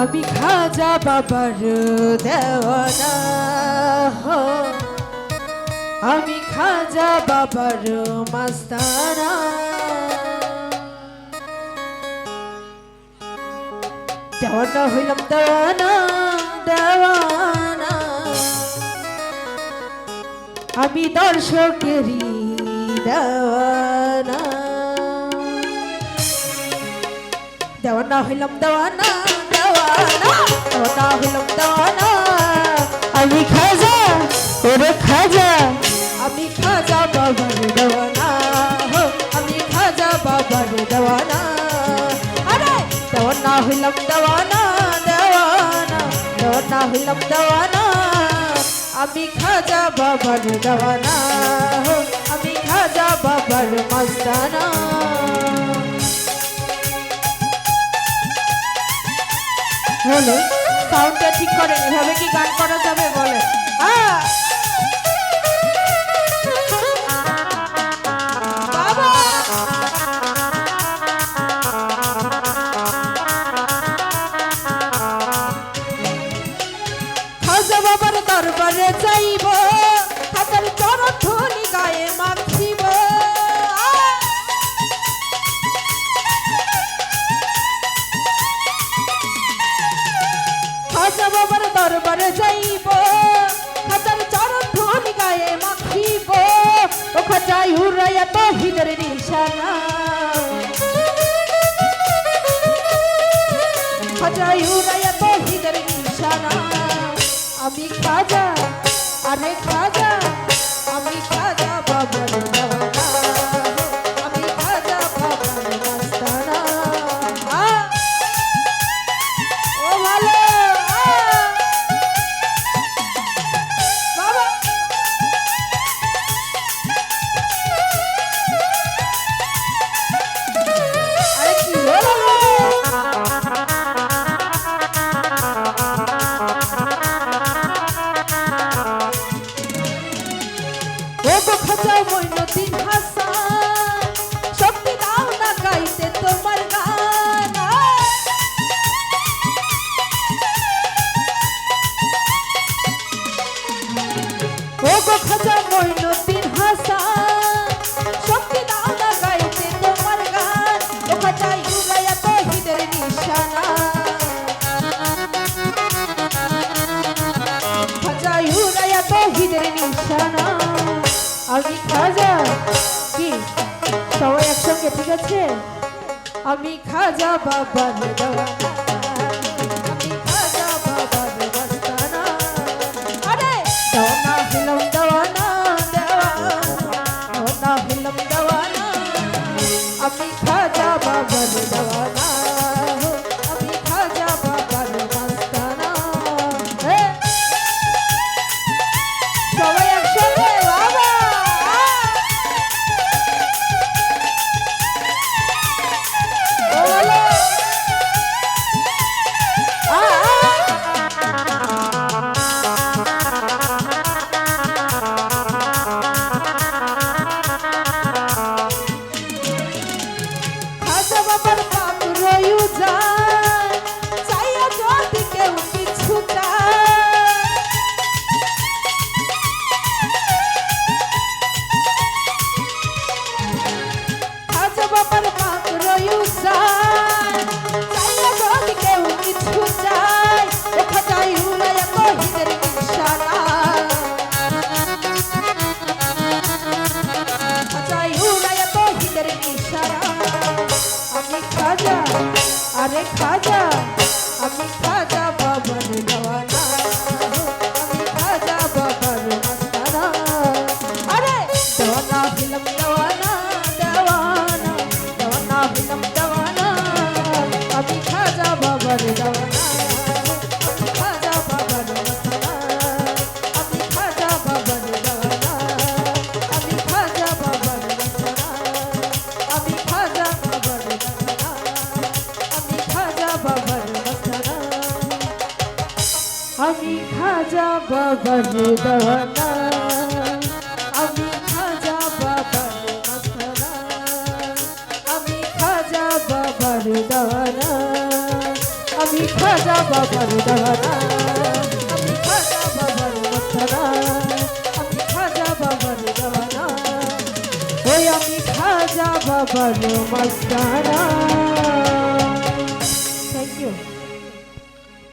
আমি খাজা বাবার দেওয়ানা। আমি খাজা বাবার মাস্তানা। দেওয়ানা হইলাম দেওয়ানা দেওয়ানা। আমি দর্শকেরই দেওয়ানা। দেওয়ানা হইলাম দেওয়ানা। আমি খাজা, ওরে খাজা, আমি খাজা বাবার দেওয়ানা আমি খাজা বাবার দেওয়ানা। আরে, দেওয়ানা হইলাম দেওয়ানা দেওয়ানা দেওয়ানা হইলাম দেওয়ানা। আমি খাজা বাবার দেওয়ানা আমি খাজা বাবার মস্তানা। হলো? সাউন্ডটা ঠিক করেন, এভাবে কি গান করা যাবে বলে বাবার দরবারে যাইব খাজার চরণ ধুলি গায়ে মাখিব দরবারে যাইব খাজার চরণ ধুলি গায়ে মাখিব ও খাজাই উড়াইয়া তো হিদের নিশানা খাজাই উড়াইয়া তো হিদের নিশানা। আমি খাজা, আরে নিশানা। আমি খাজা। কি? সবাই একসঙ্গে ঠিক আছে? আমি খাজা বাবার দেওয়ানা খাজা, আমি খাজা বাবার দেওয়ানা আমি খাজা বাবার মাস্তানা আরে, দেওয়ানা হইলাম দেওয়ানা দেওয়ানা দেওয়ানা হইলাম দেওয়ানা, আমি খাজা বাবার দেওয়ানা আমি খাজা বাবার দেওয়ানা আমি খাজা বাবার মাস্তানা আমি খাজা বাবার দেওয়ানা আমি খাজা বাবার দানা আমি খাজা বাবার মস্তানা আমি খাজা বাবার দানা ওই আমি খাজা বাবার মস্তানা থ্যাংক ইউ